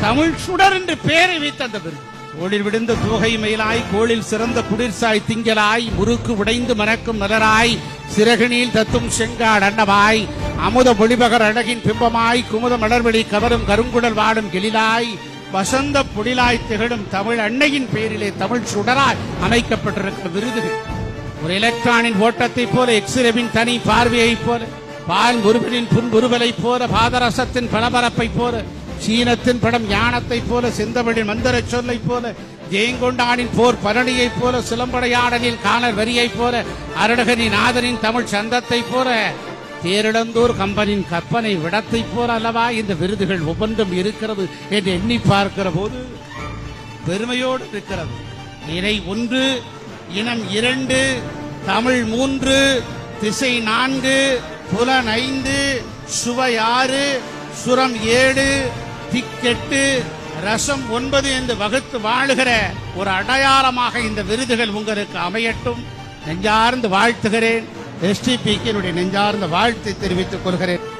தமிழ் சுடர் என்று பெயரை வைத்த அந்த விருது. கோளில் விழுந்த தூகை மயிலாய் கோளில் சிறந்த குளிர்சாய் திங்களாய் முறுக்கு உடைந்து மணக்கும் மலராய் சிறகுனில் தத்தும் செங்காடு அன்னமாய் அமுத பொலிபகர் அழகின் பிம்பமாய் குமுத மலர்வெளி கவரும் கருங்குடல் வாடும் கிளிலாய் வசந்த புடிலாய் திகழும் தமிழ் அன்னையின் பெயரிலே தமிழ் சுடராய் அமைக்கப்பட்டிருக்கிற விருதுகள் ஒரு எலக்ட்ரானின் ஓட்டத்தைப் போல எக்ஸ்ரேவின் தனி பார்வையைப் போல பால் முருகனின் புன்புருவலைப் போல பாதரசத்தின் பளபரப்பைப் போல சீனத்தின் படம் ஞானத்தைப் போல செந்தமிழின் மந்திரச் சொல்லைப் போல ஜெயங்கொண்டானின் போர் பரணியைப் போல சிலம்படையாடனில் காணல் வரியைப் போல அருணகனின் ஆதரின் தமிழ் சந்தத்தைப் போல தேரிழந்தூர் கம்பனின் கற்பனை விடத்தைப் போல அல்லவா? இந்த விருதுகள் ஒவ்வொன்றும் இருக்கிறது என்று எண்ணி பார்க்கிற போது பெருமையோடு இருக்கிறது. இறை ஒன்று இனம் இரண்டு தமிழ் மூன்று திசை நான்கு புலன் ஐந்து சுவை ஆறு சுரம் ஏழு திக்கெட்டு ரசம் ஒன்பது என்று வகுத்து வாழுகிற ஒரு அடையாளமாக இந்த விருதுகள் உங்களுக்கு அமையட்டும். நெஞ்சார்ந்து வாழ்த்துகிறேன். எஸ்டிபிக்கு என்னுடைய நெஞ்சார்ந்த வாழ்த்தை தெரிவித்துக் கொள்கிறேன்.